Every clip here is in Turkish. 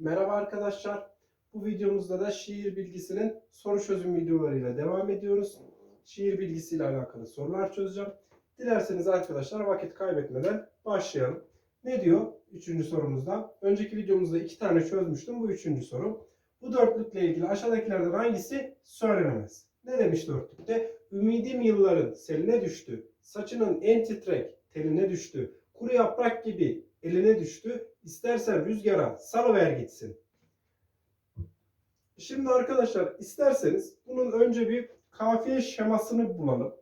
Merhaba arkadaşlar. Bu videomuzda da şiir bilgisinin soru çözüm videolarıyla devam ediyoruz. Şiir bilgisiyle alakalı sorular çözeceğim. Dilerseniz arkadaşlar vakit kaybetmeden başlayalım. Ne diyor üçüncü sorumuzda? Önceki videomuzda iki tane çözmüştüm. Bu üçüncü soru. Bu dörtlükle ilgili aşağıdakilerden hangisi söylenemez? Ne demiş dörtlükte? Ümidim yılların seline düştü. Saçının en titrek teline düştü. Kuru yaprak gibi eline düştü. İstersen rüzgara salıver gitsin. Şimdi arkadaşlar isterseniz bunun önce bir kafiye şemasını bulalım.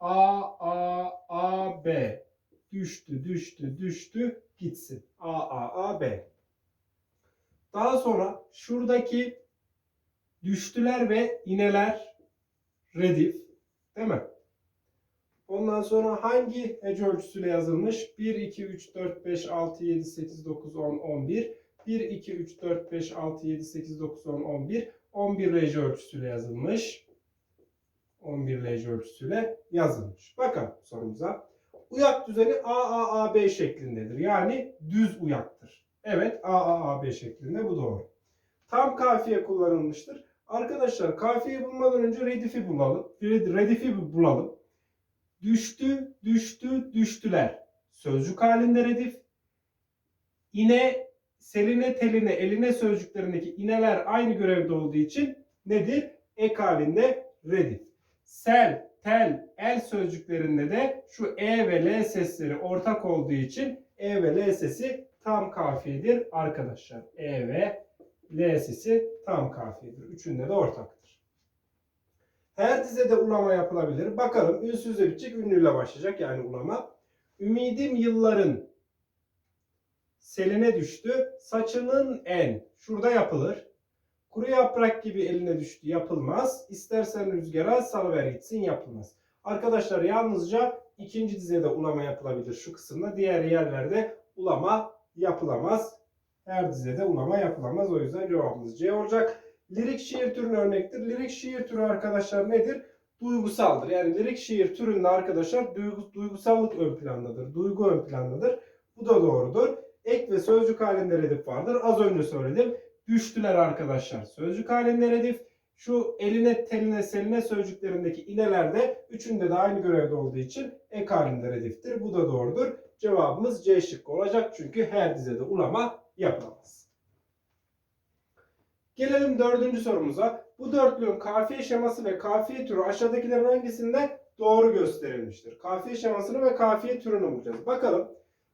A, A, A, B. Düştü, düştü, düştü, gitsin. A, A, A, B. Daha sonra şuradaki düştüler ve ineler redif. Değil mi? Ondan sonra hangi hece ölçüsüyle yazılmış? 1, 2, 3, 4, 5, 6, 7, 8, 9, 10, 11. 1, 2, 3, 4, 5, 6, 7, 8, 9, 10, 11. 11 hece ölçüsüyle yazılmış. 11 hece ölçüsüyle yazılmış. Bakalım sorumuza. Uyak düzeni A, A, A, B şeklindedir. Yani düz uyaktır. Evet A, A, A, B şeklinde bu doğru. Tam kafiye kullanılmıştır. Arkadaşlar kafiyeyi bulmadan önce redifi bulalım. Redifi bulalım. Düştü, düştü, düştüler. Sözcük halinde redif. İne, seline, teline, eline sözcüklerindeki ineler aynı görevde olduğu için nedir? Ek halinde redif. Sel, tel, el sözcüklerinde de şu e ve l sesleri ortak olduğu için e ve l sesi tam kafiyedir arkadaşlar. E ve l sesi tam kafiyedir. Üçünde de ortaktır. Her dizede ulama yapılabilir. Bakalım ünsüzle bitecek, ünlüyle başlayacak yani ulama. Ümidim yılların seline düştü. Saçının en. Şurada yapılır. Kuru yaprak gibi eline düştü yapılmaz. İstersen rüzgara salıver gitsin yapılmaz. Arkadaşlar yalnızca ikinci dizede ulama yapılabilir şu kısımda. Diğer yerlerde ulama yapılamaz. Her dizede ulama yapılamaz. O yüzden cevabımız C olacak. Lirik şiir türüne örnektir. Lirik şiir türü arkadaşlar nedir? Duygusaldır. Yani lirik şiir türünde arkadaşlar duygu, duygusallık ön plandadır. Duygu ön plandadır. Bu da doğrudur. Ek ve sözcük halinde redif vardır. Az önce söyledim. Düştüler arkadaşlar. Sözcük halinde redif. Şu eline, teline, seline sözcüklerindeki ineler de üçünde de aynı görevde olduğu için ek halinde rediftir. Bu da doğrudur. Cevabımız C şıkkı olacak. Çünkü her dizede ulama yapılamaz. Gelelim dördüncü sorumuza. Bu dörtlüğün kafiye şeması ve kafiye türü aşağıdakilerin hangisinde doğru gösterilmiştir? Kafiye şemasını ve kafiye türünü bulacağız. Bakalım.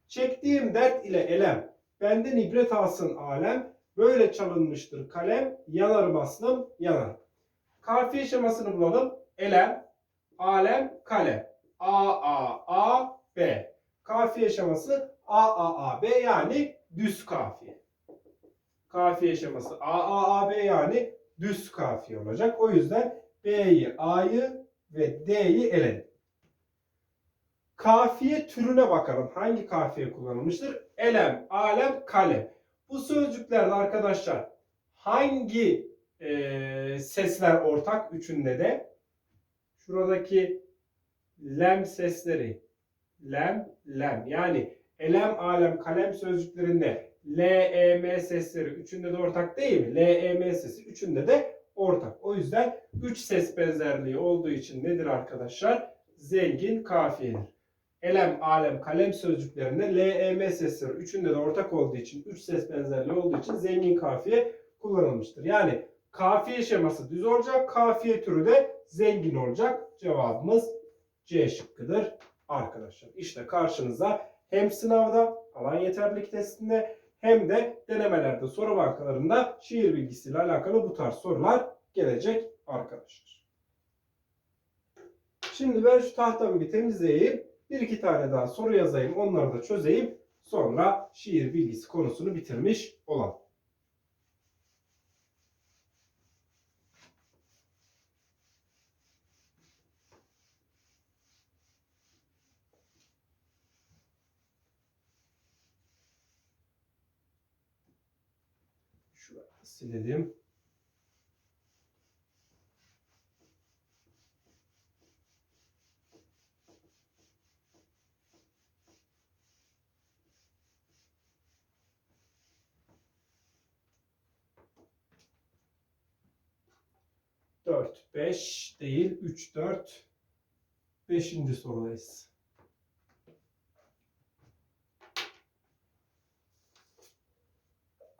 Çektiğim dert ile elem, benden ibret alsın alem, böyle çalınmıştır kalem, yanarım aslım yanar. Kafiye şemasını bulalım. Elem, alem, kalem. A, A, A, B. Kafiye şeması A, A, A, B yani düz kafiye. Kafiye şeması A, A, A, B yani düz kafiye olacak. O yüzden B'yi, A'yı ve D'yi eledim. Kafiye türüne bakalım. Hangi kafiye kullanılmıştır? Elem, alem, kalem. Bu sözcüklerde arkadaşlar hangi e, sesler ortak? Üçünde de. Şuradaki lem sesleri. Lem, lem. Yani elem, alem, kalem sözcüklerinde L, E, M sesleri üçünde de ortak değil mi? L, E, M sesi üçünde de ortak. O yüzden üç ses benzerliği olduğu için nedir arkadaşlar? Zengin kafiyedir. Elem, alem, kalem sözcüklerinde L, E, M sesleri üçünde de ortak olduğu için, üç ses benzerliği olduğu için zengin kafiye kullanılmıştır. Yani kafiye şeması düz olacak, kafiye türü de zengin olacak. Cevabımız C şıkkıdır arkadaşlar. İşte karşınıza hem sınavda, alan yeterlilik testinde hem de denemelerde, soru bankalarında şiir bilgisiyle alakalı bu tarz sorular gelecek arkadaşlar. Şimdi ben şu tahtamı bir temizleyeyim. Bir iki tane daha soru yazayım. Onları da çözeyim. Sonra şiir bilgisi konusunu bitirmiş olalım. silelim. Dört, beş değil, üç, dört. Beşinci sorudayız.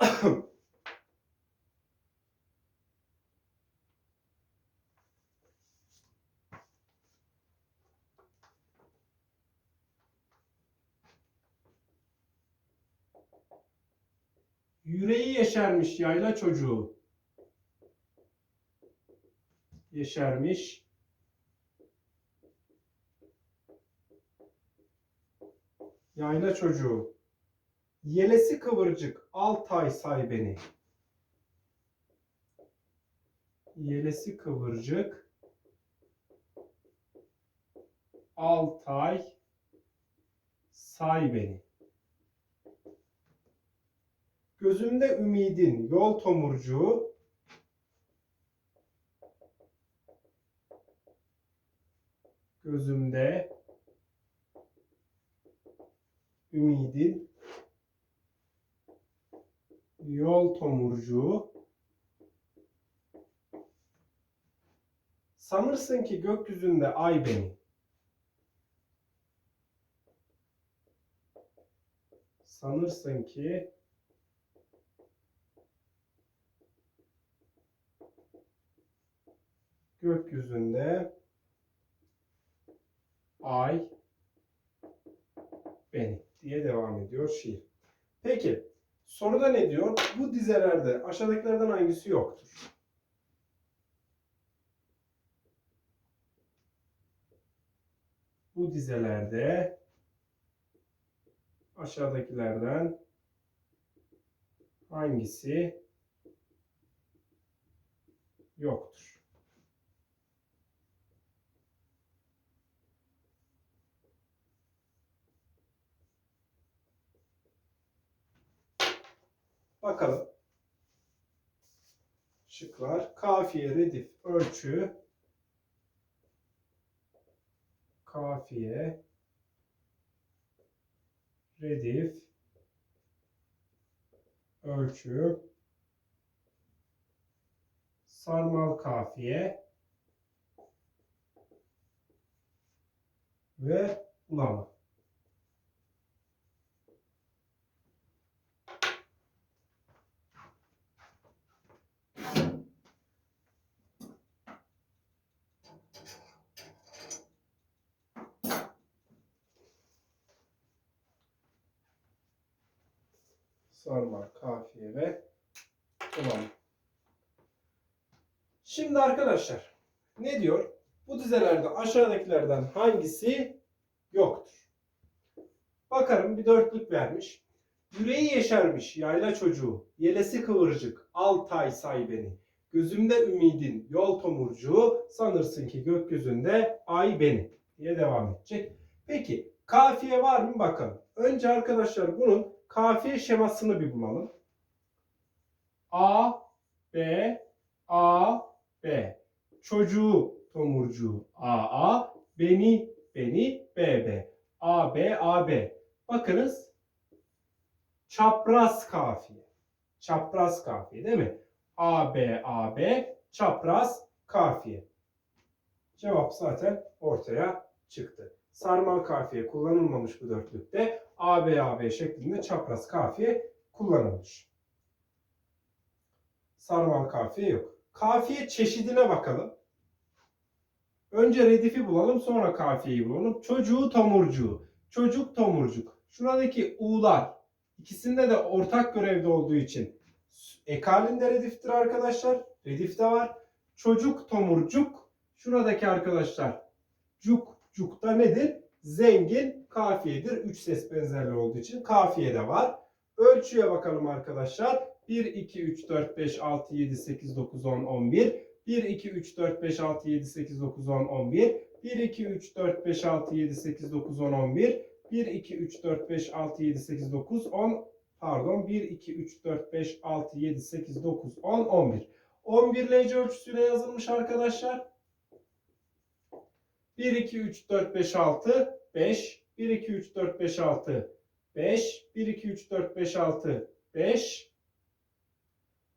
Yüreği yeşermiş yayla çocuğu. Yeşermiş. Yayla çocuğu. Yelesi kıvırcık Altay say beni. Yelesi kıvırcık Altay say beni. Gözümde ümidin yol tomurcuğu Gözümde ümidin yol tomurcuğu Sanırsın ki gökyüzünde ay beni. Sanırsın ki gökyüzünde ay beni diye devam ediyor şiir. Peki soruda ne diyor? Bu dizelerde aşağıdakilerden hangisi yoktur? Bu dizelerde aşağıdakilerden hangisi yoktur? Bakalım. Şıklar. Kafiye, redif, ölçü. Kafiye, redif, ölçü, sarmal kafiye ve ulama. Sarma, kafiye ve ulama. Şimdi arkadaşlar ne diyor? Bu dizelerde aşağıdakilerden hangisi yoktur? Bakarım bir dörtlük vermiş. Yüreği yeşermiş yayla çocuğu, yelesi kıvırcık, altay say beni. Gözümde ümidin yol tomurcuğu, sanırsın ki gökyüzünde ay beni diye devam edecek. Peki kafiye var mı bakalım. Önce arkadaşlar bunun kafiye şemasını bir bulalım. A, B, A, B. Çocuğu, tomurcuğu A, A. Beni, beni, B, B. A, B, A, B. Bakınız. Çapraz kafiye. Çapraz kafiye değil mi? A, B, A, B. Çapraz kafiye. Cevap zaten ortaya çıktı. Sarmal kafiye kullanılmamış bu dörtlükte. AB AB şeklinde çapraz kafiye kullanılmış. Sarmal kafiye yok. Kafiye çeşidine bakalım. Önce redifi bulalım sonra kafiyeyi bulalım. Çocuğu tomurcuğu. Çocuk tomurcuk. Şuradaki u'lar ikisinde de ortak görevde olduğu için ek halinde rediftir arkadaşlar. Redif de var. Çocuk tomurcuk. Şuradaki arkadaşlar cuk cukta nedir? Zengin kafiyedir. Üç ses benzerliği olduğu için kafiye de var. Ölçüye bakalım arkadaşlar. 1, 2, 3, 4, 5, 6, 7, 8, 9, 10, 11. 1, 2, 3, 4, 5, 6, 7, 8, 9, 10, 11. 1, 2, 3, 4, 5, 6, 7, 8, 9, 10, 11. 1, 2, 3, 4, 5, 6, 7, 8, 9, 10. Pardon. 1, 2, 3, 4, 5, 6, 7, 8, 9, 10, 11. 11 LC ölçüsüyle yazılmış arkadaşlar. 1, 2, 3, 4, 5, 6, 5. 1, 2, 3, 4, 5, 6, 5. 1, 2, 3, 4, 5, 6, 5.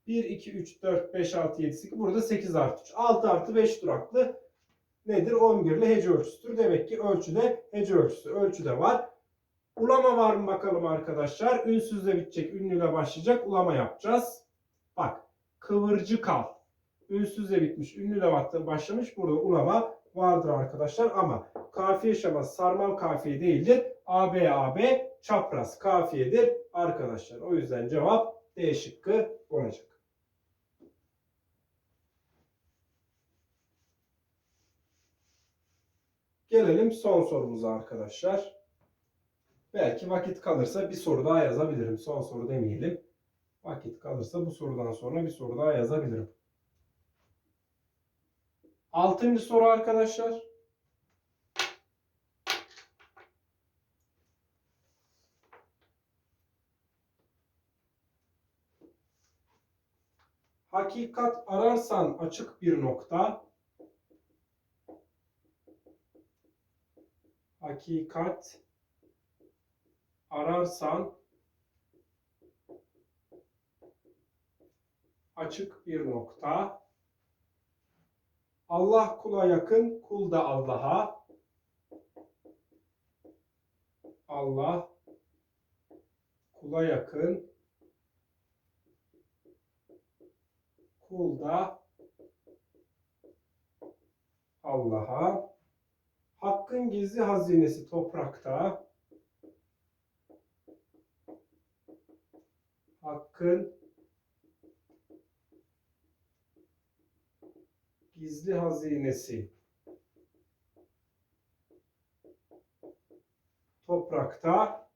1, 2, 3, 4, 5, 6, 7, 8. Burada 8 artı 3. 6 artı 5 duraklı nedir? 11'li hece ölçüsüdür. Demek ki ölçüde hece ölçüsü. Ölçüde var. Ulama var mı bakalım arkadaşlar? Ünsüzle bitecek, ünlüyle başlayacak. Ulama yapacağız. Bak. Kıvırcık al. Ünsüzle bitmiş, ünlüyle başlamış. Burada ulama vardır arkadaşlar ama kafiye şeması sarmal kafiye değildir. AB AB çapraz kafiyedir arkadaşlar. O yüzden cevap D şıkkı olacak. Gelelim son sorumuza arkadaşlar. Belki vakit kalırsa bir soru daha yazabilirim. Son soru demeyelim. Vakit kalırsa bu sorudan sonra bir soru daha yazabilirim. Altıncı soru arkadaşlar. Hakikat ararsan açık bir nokta. Hakikat ararsan açık bir nokta. Allah kula yakın, kul da Allah'a. Allah kula yakın, kul da Allah'a. Hakkın gizli hazinesi toprakta. Hakkın gizli hazinesi toprakta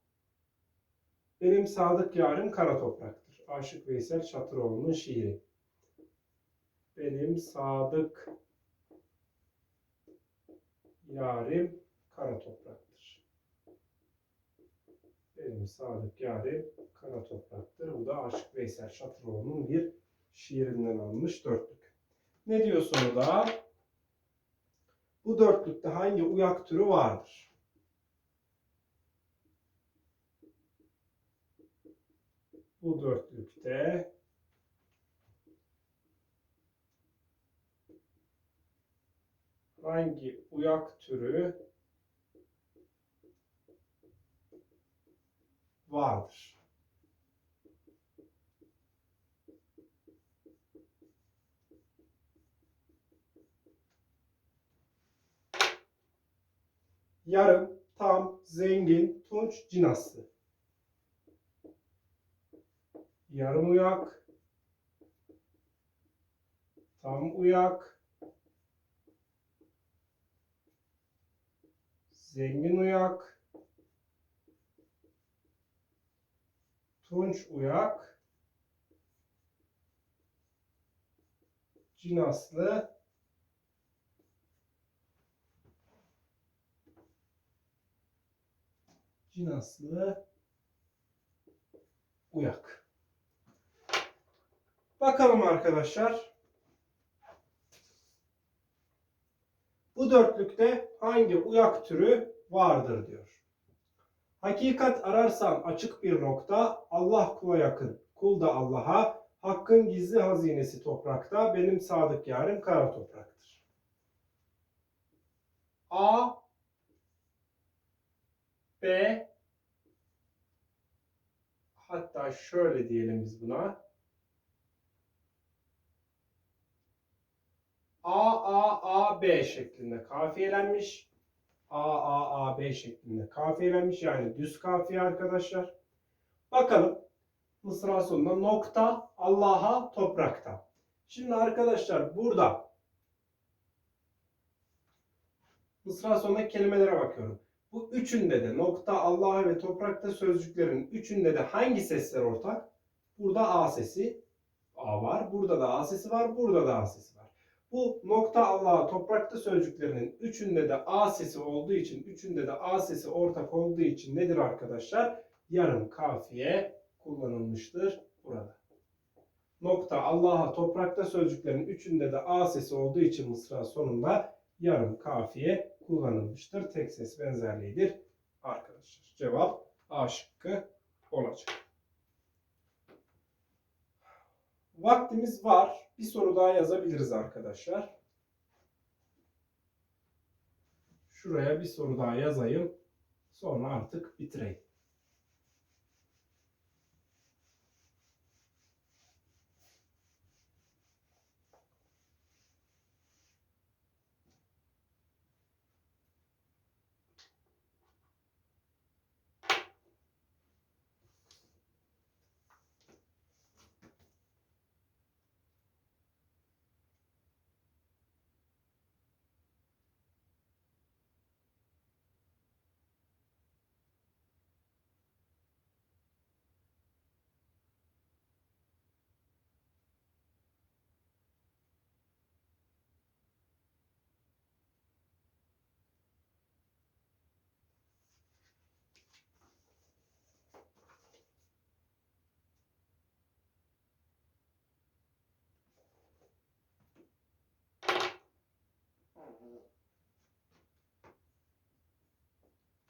benim sadık yarım kara topraktır. Aşık Veysel Çatıroğlu'nun şiiri. Benim sadık yarim kara topraktır. Benim sadık yarim kara topraktır. Bu da Aşık Veysel Çatıroğlu'nun bir şiirinden alınmış dörtlük. Ne diyor soruda? Bu dörtlükte hangi uyak türü vardır? Bu dörtlükte hangi uyak türü vardır? Yarım, tam, zengin, tunç, cinaslı. Yarım uyak, tam uyak, zengin uyak, tunç uyak, cinaslı, cinaslı uyak. Bakalım arkadaşlar. Bu dörtlükte hangi uyak türü vardır diyor. Hakikat ararsan açık bir nokta, Allah kula yakın, kul da Allah'a, hakkın gizli hazinesi toprakta, benim sadık yarim kara topraktır. A B hatta şöyle diyelim biz buna. A A A B şeklinde kafiyelenmiş. A A A B şeklinde kafiyelenmiş yani düz kafiye arkadaşlar. Bakalım mısra sonunda nokta Allah'a toprakta. Şimdi arkadaşlar burada mısra sonundaki kelimelere bakıyorum. Bu üçünde de nokta, Allah'a ve toprakta sözcüklerin üçünde de hangi sesler ortak? Burada A sesi A var. Burada da A sesi var. Burada da A sesi var. Bu nokta Allah'a toprakta sözcüklerinin üçünde de A sesi olduğu için, üçünde de A sesi ortak olduğu için nedir arkadaşlar? Yarım kafiye kullanılmıştır burada. Nokta Allah'a toprakta sözcüklerin üçünde de A sesi olduğu için mısra sonunda yarım kafiye kullanılmıştır. Tek ses benzerliğidir arkadaşlar. Cevap A şıkkı olacak. Vaktimiz var. Bir soru daha yazabiliriz arkadaşlar. Şuraya bir soru daha yazayım. Sonra artık bitireyim.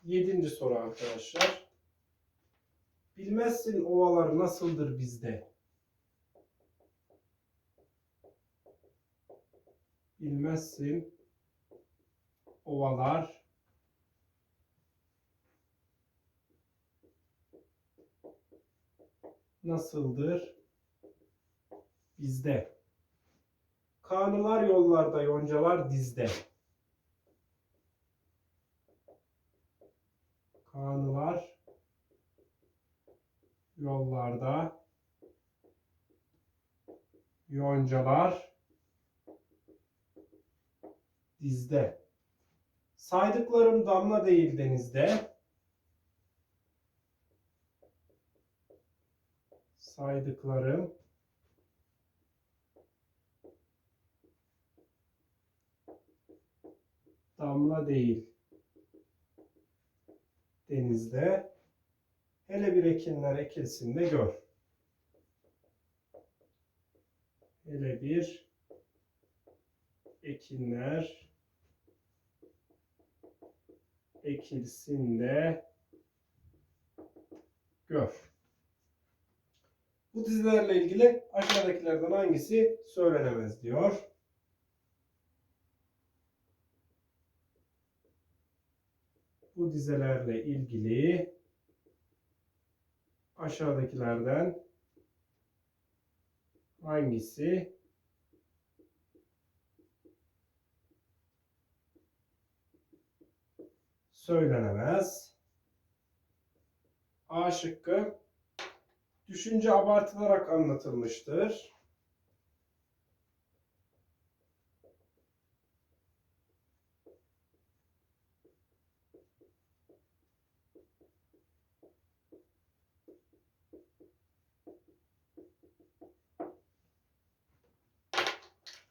Yedinci soru arkadaşlar. Bilmezsin ovalar nasıldır bizde? Bilmezsin ovalar nasıldır bizde? Kanılar yollarda, yoncalar dizde. Kanılar yollarda, yoncalar dizde. Saydıklarım damla değil denizde. Saydıklarım damla değil denizde. Hele bir ekinler ekilsin de gör. Hele bir ekinler ekilsin de gör. Bu dizilerle ilgili aşağıdakilerden hangisi söylenemez diyor. Bu dizelerle ilgili aşağıdakilerden hangisi söylenemez? A şıkkı düşünce abartılarak anlatılmıştır.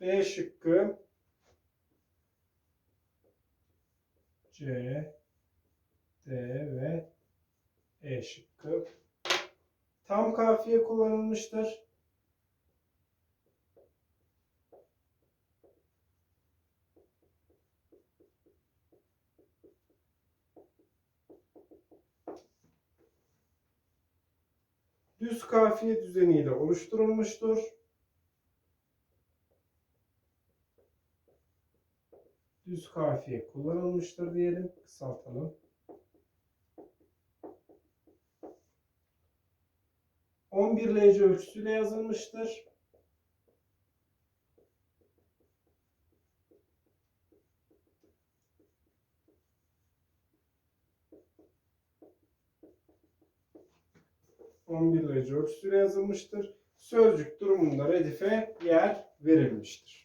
B şıkkı C, D ve E şıkkı. Tam kafiye kullanılmıştır. Düz kafiye düzeniyle oluşturulmuştur. Düz kafiye kullanılmıştır diyelim. Kısaltalım. 11 LC ölçüsüyle yazılmıştır. On bir ölçüsüyle yazılmıştır. Sözcük durumunda redife yer verilmiştir.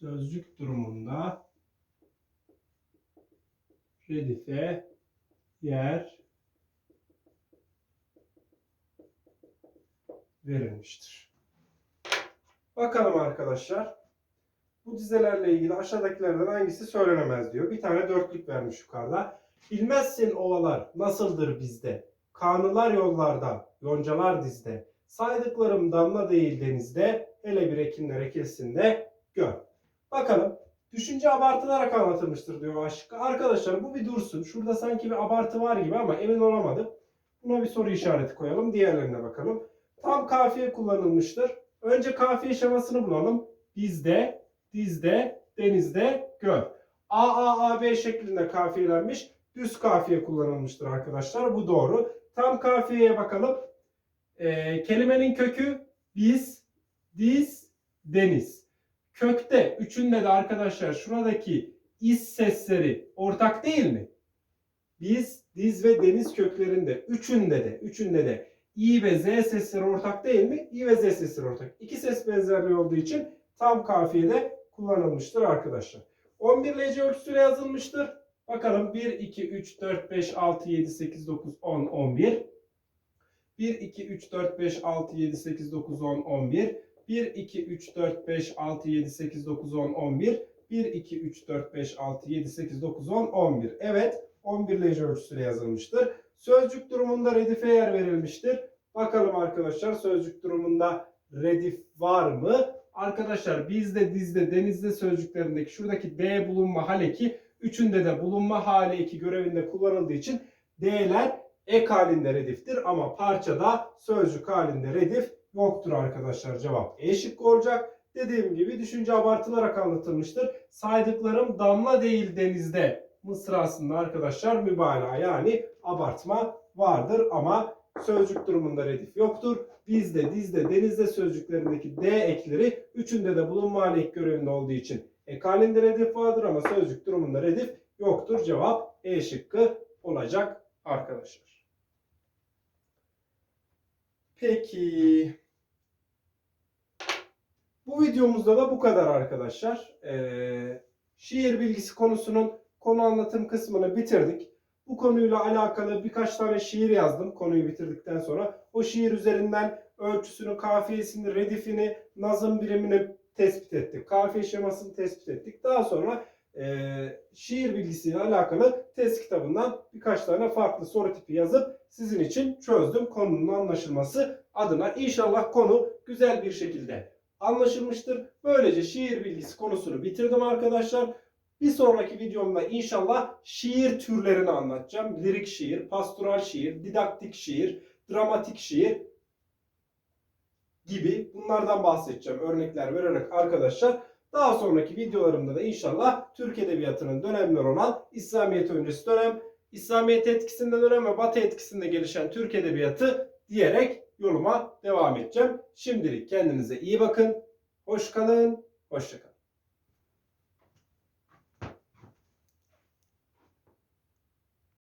Sözcük durumunda redife yer verilmiştir. Bakalım arkadaşlar. Bu dizelerle ilgili aşağıdakilerden hangisi söylenemez diyor. Bir tane dörtlük vermiş yukarıda. Bilmezsin ovalar nasıldır bizde. Kanılar yollarda, yoncalar dizde. Saydıklarım damla değil denizde. Hele bir ekinler ekilsin de gör. Bakalım Düşünce abartılarak anlatılmıştır diyor aşık. Arkadaşlar bu bir dursun. Şurada sanki bir abartı var gibi ama emin olamadım. Buna bir soru işareti koyalım. Diğerlerine bakalım. Tam kafiye kullanılmıştır. Önce kafiye şemasını bulalım. Bizde, dizde, denizde, göl. A, A, A, B şeklinde kafiyelenmiş. Düz kafiye kullanılmıştır arkadaşlar. Bu doğru. Tam kafiyeye bakalım. Ee, kelimenin kökü biz, diz, deniz. Kökte üçünde de arkadaşlar şuradaki is sesleri ortak değil mi? Biz, diz ve deniz köklerinde üçünde de üçünde de i ve z sesleri ortak değil mi? i ve z sesleri ortak. İki ses benzerliği olduğu için tam kafiyede kullanılmıştır arkadaşlar. 11 lece ölçüsüyle yazılmıştır. Bakalım 1, 2, 3, 4, 5, 6, 7, 8, 9, 10, 11. 1, 2, 3, 4, 5, 6, 7, 8, 9, 10, 11. 1, 2, 3, 4, 5, 6, 7, 8, 9, 10, 11. 1, 2, 3, 4, 5, 6, 7, 8, 9, 10, 11. Evet 11 lece ölçüsüyle yazılmıştır. Sözcük durumunda redife yer verilmiştir. Bakalım arkadaşlar sözcük durumunda redif var mı? Arkadaşlar bizde, dizde, denizde sözcüklerindeki şuradaki D bulunma hal eki üçünde de bulunma hali eki görevinde kullanıldığı için D'ler ek halinde rediftir ama parçada sözcük halinde redif yoktur arkadaşlar. Cevap E şıkkı olacak. Dediğim gibi düşünce abartılarak anlatılmıştır. Saydıklarım damla değil denizde mısrasında arkadaşlar mübalağa yani abartma vardır ama sözcük durumunda redif yoktur. Bizde, dizde, denizde sözcüklerindeki D ekleri üçünde de bulunma ek görevinde olduğu için ek halinde redif vardır ama sözcük durumunda redif yoktur. Cevap E şıkkı olacak arkadaşlar. Peki. Bu videomuzda da bu kadar arkadaşlar. Ee, şiir bilgisi konusunun konu anlatım kısmını bitirdik. Bu konuyla alakalı birkaç tane şiir yazdım konuyu bitirdikten sonra. O şiir üzerinden ölçüsünü, kafiyesini, redifini, nazım birimini tespit ettik. Kafiye şemasını tespit ettik. Daha sonra e, şiir bilgisiyle alakalı test kitabından birkaç tane farklı soru tipi yazıp sizin için çözdüm konunun anlaşılması adına. İnşallah konu güzel bir şekilde anlaşılmıştır. Böylece şiir bilgisi konusunu bitirdim arkadaşlar. Bir sonraki videomda inşallah şiir türlerini anlatacağım. Lirik şiir, pastoral şiir, didaktik şiir, dramatik şiir gibi bunlardan bahsedeceğim örnekler vererek arkadaşlar. Daha sonraki videolarımda da inşallah Türk Edebiyatı'nın dönemleri olan İslamiyet öncesi dönem, İslamiyet etkisinde dönem ve Batı etkisinde gelişen Türk Edebiyatı diyerek yoluma devam edeceğim. Şimdilik kendinize iyi bakın. Hoş kalın, hoşça kalın.